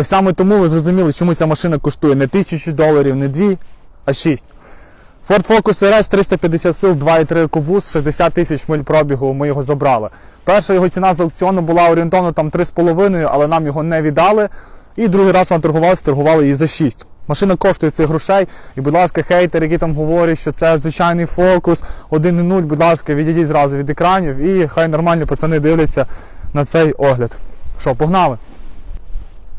Ось саме тому ви зрозуміли, чому ця машина коштує не тисячу доларів, не дві, а 6. Ford Focus RS 350 сил, 2,3 кубус, 60 тисяч миль пробігу, ми його забрали. Перша його ціна з аукціону була орієнтовно там 3,5, але нам його не віддали. І другий раз вона торгувалася, торгували її за 6. Машина коштує цих грошей. І, будь ласка, хейтери, які там говорять, що це звичайний фокус, 1.0, будь ласка, відійдіть зразу від екранів і хай нормальні пацани дивляться на цей огляд. Що, погнали?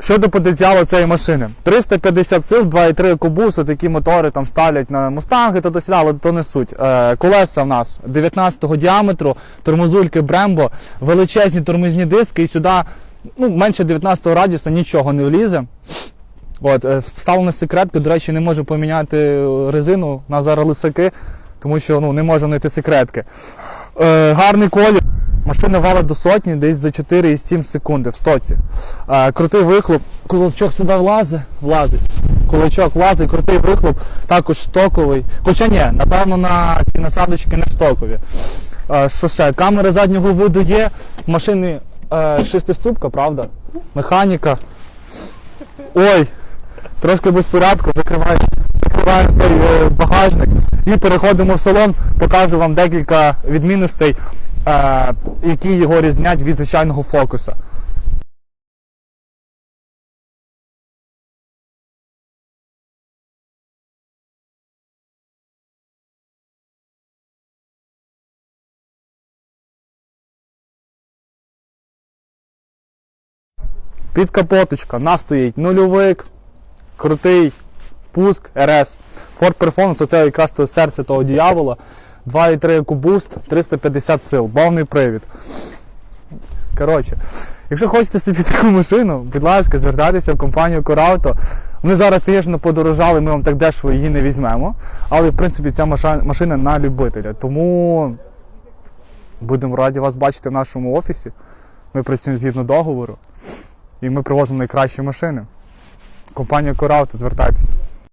Щодо потенціалу цієї машини, 350 сил, 2,3 кубус, такі мотори там ставлять на мустанги, то до сюди, але то не суть. Е, колеса в нас 19 діаметру, тормозульки Brembo, величезні тормозні диски, і сюди ну, менше 19 радіуса нічого не влізе. От, е, вставлена секретка, до речі, не можу поміняти резину, у нас зараз лисаки, тому що ну, не можу знайти секретки. Е, гарний колір. Машина валить до сотні десь за 4,7 секунди в стоці. Е, крутий вихлоп, кулачок сюди влазить, влазить. Кулачок влазить, крутий вихлоп, також стоковий. Хоча ні, напевно, на ці насадочки не стокові. Е, що ще? Камера заднього виду є. В машини е, шестиступка, правда? Механіка. Ой, трошки без порядку, закриваю, закриваю е, багажник і переходимо в салон, покажу вам декілька відмінностей, е, які його різнять від звичайного фокуса. Підкапоточка, нас стоїть нульовик, крутий впуск РС. Ford Performance, це якраз то серце того діявола. 2,3 кубуст, 350 сил, повний привід. Коротше, якщо хочете собі таку машину, будь ласка, звертайтеся в компанію Корауто. Ми зараз, звісно, подорожали, ми вам так дешево її не візьмемо. Але, в принципі, ця машина на любителя. Тому будемо раді вас бачити в нашому офісі. Ми працюємо згідно договору. І ми привозимо найкращі машини. Компанія Корауто, звертайтеся.